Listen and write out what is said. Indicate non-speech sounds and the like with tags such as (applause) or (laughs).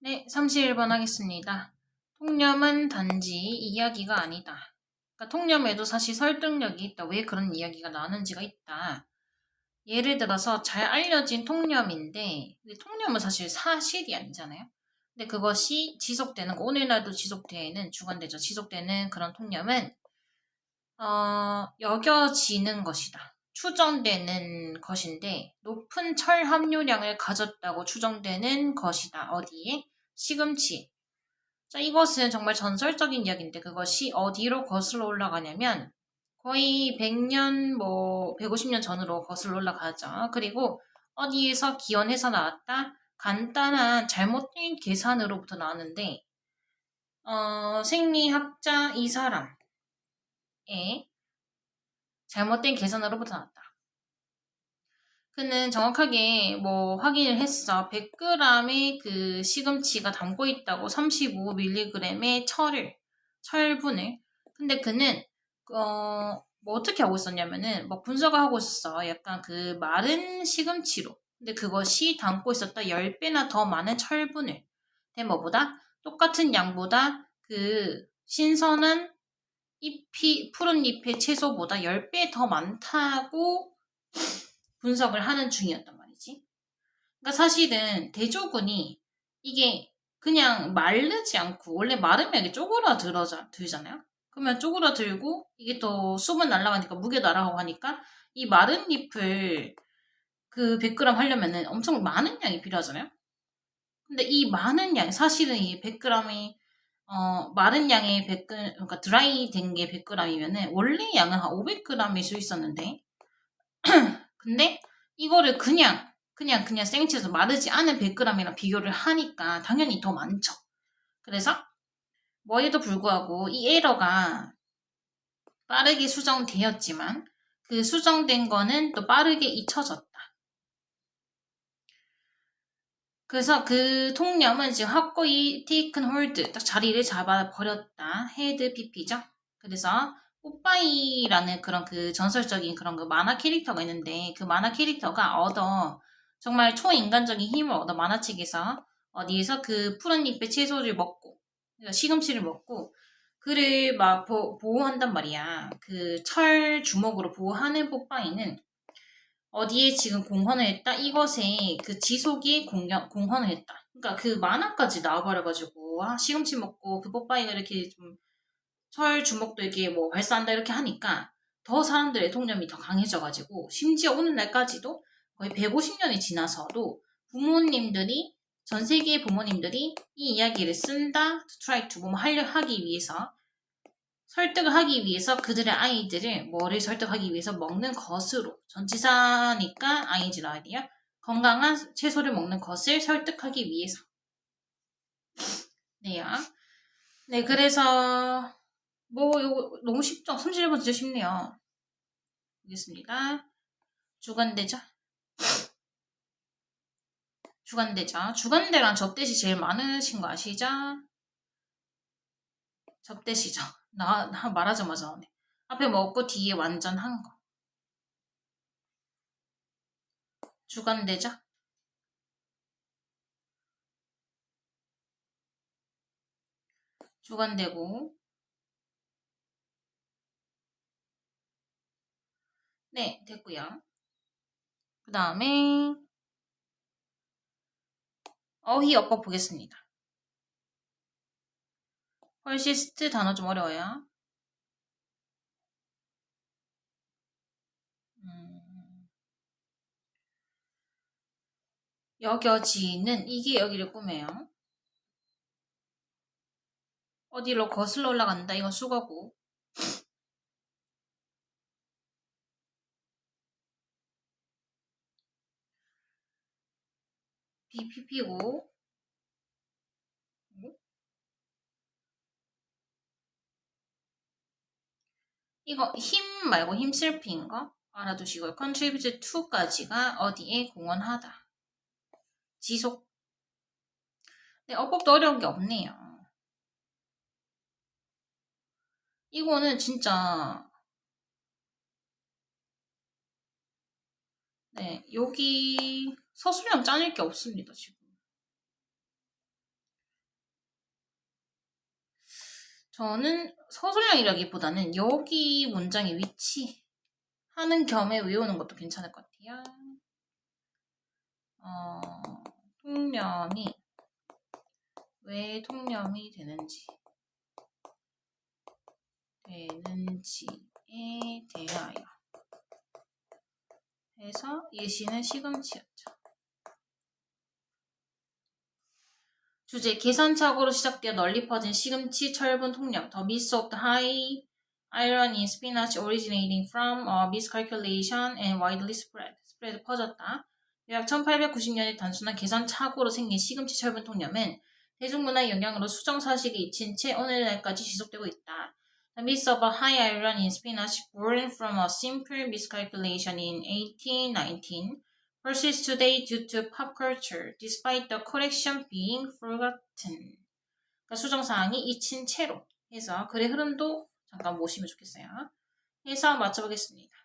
네, 31번 하겠습니다. 통념은 단지 이야기가 아니다. 그러니까 통념에도 사실 설득력이 있다. 왜 그런 이야기가 나는지가 있다. 예를 들어서 잘 알려진 통념인데 통념은 사실 사실이 아니잖아요. 근데 그것이 지속되는 거, 오늘날도 지속되는 주관되죠. 지속되는 그런 통념은 어, 여겨지는 것이다. 추정되는 것인데 높은 철 함유량을 가졌다고 추정되는 것이다. 어디에? 시금치. 자, 이것은 정말 전설적인 이야기인데 그것이 어디로 거슬러 올라가냐면 거의 100년 뭐 150년 전으로 거슬러 올라가죠. 그리고 어디에서 기원해서 나왔다? 간단한 잘못된 계산으로부터 나왔는데 어, 생리학자 이 사람의 잘못된 계산으로부터 나왔다. 그는 정확하게 뭐 확인을 했어. 100g의 그 시금치가 담고 있다고 35mg의 철을, 철분을. 근데 그는, 어, 뭐 어떻게 하고 있었냐면은, 뭐 분석을 하고 있었어. 약간 그 마른 시금치로. 근데 그것이 담고 있었다 10배나 더 많은 철분을. 근데 뭐보다? 똑같은 양보다 그 신선한 잎이, 푸른 잎의 채소보다 10배 더 많다고 분석을 하는 중이었단 말이지. 그러니까 사실은 대조군이 이게 그냥 마르지 않고 원래 마르면 이게 쪼그라들잖아요. 그러면 쪼그라들고 이게 또 수분 날아가니까 무게 날아가고 하니까 이 마른 잎을 그 100g 하려면은 엄청 많은 양이 필요하잖아요. 근데 이 많은 양, 사실은 이 100g이 어, 마른 양의 100g, 그러니까 드라이 된 게 100g이면은 원래 양은 한 500g일 수 있었는데 (clears throat) 근데 이거를 그냥 그냥 그냥 생채에서 마르지 않은 100g이랑 비교를 하니까 당연히 더 많죠. 그래서 뭐에도 불구하고 이 에러가 빠르게 수정되었지만 그 수정된 거는 또 빠르게 잊혀졌다. 그래서 그 통념은 지금 확고히 taken hold, 딱 자리를 잡아 버렸다. 헤드 PP죠. 그래서 뽀빠이라는 그런 그 전설적인 그런 그 만화 캐릭터가 있는데 그 만화 캐릭터가 얻어 정말 초인간적인 힘을 얻어 만화책에서 어디에서 그 푸른 잎의 채소를 먹고 시금치를 먹고 그를 막 보, 호한단 말이야. 그 철 주먹으로 보호하는 뽀빠이는 어디에 지금 공헌을 했다? 이것에 그 지속이 공연, 공헌을 했다. 그러니까 그 만화까지 나와버려가지고 아 시금치 먹고 그 뽀빠이가 이렇게 좀 철 주먹도 이렇게 뭐 발사한다 이렇게 하니까 더 사람들의 통념이 더 강해져가지고 심지어 오늘날까지도 거의 150년이 지나서도 부모님들이 전 세계의 부모님들이 이 이야기를 쓴다, try to 뭐 하려 하기 위해서 설득을 하기 위해서 그들의 아이들을 뭐를 설득하기 위해서 먹는 것으로 전치사니까 아이지 나와야 돼요. 건강한 채소를 먹는 것을 설득하기 위해서. 네요. 네, 그래서 뭐 이거 너무 쉽죠? 31번 진짜 쉽네요. 보겠습니다. 주간대죠? 주간대죠. 주간대란 접대시 제일 많으신 거 아시죠? 접대시죠. 나, 나 말하자마자 네. 앞에 먹고 뒤에 완전 한 거. 주간대죠? 주간대고 네, 됐고요. 그 다음에 어휘 어법 보겠습니다. 펄시스트 단어 좀 어려워요. 음, 여겨지는 이게 여기를 꾸며요. 어디로 거슬러 올라간다. 이건 수거고. (laughs) BPP고 이거 힘 말고 힘쓸피인 거 알아두시고요. contribute to까지가 어디에 공헌하다. 지속. 네, 어법도 어려운 게 없네요. 이거는 진짜 네, 여기 서술형 짜낼 게 없습니다, 지금. 저는 서술량이라기보다는 여기 문장의 위치 하는 겸에 외우는 것도 괜찮을 것 같아요. 어, 통념이 왜 통념이 되는지 되는지에 대하여 해서 예시는 시금치였죠. 주제 계산착오로 시작되어 널리 퍼진 시금치 철분 통념 The myth of the high iron in spinach originating from a miscalculation and widely spread spread 퍼졌다. 약 1890년에 단순한 계산착오로 생긴 시금치 철분 통념은 대중문화의 영향으로 수정 사실이 잊힌 채 오늘날까지 지속되고 있다. The myth of a high iron in spinach born from a simple miscalculation in 1819 persists today due to pop culture, despite the correction being forgotten. 그러니까 수정사항이 잊힌 채로 해서 글의 흐름도 잠깐 보시면 좋겠어요. 해서 맞춰보겠습니다.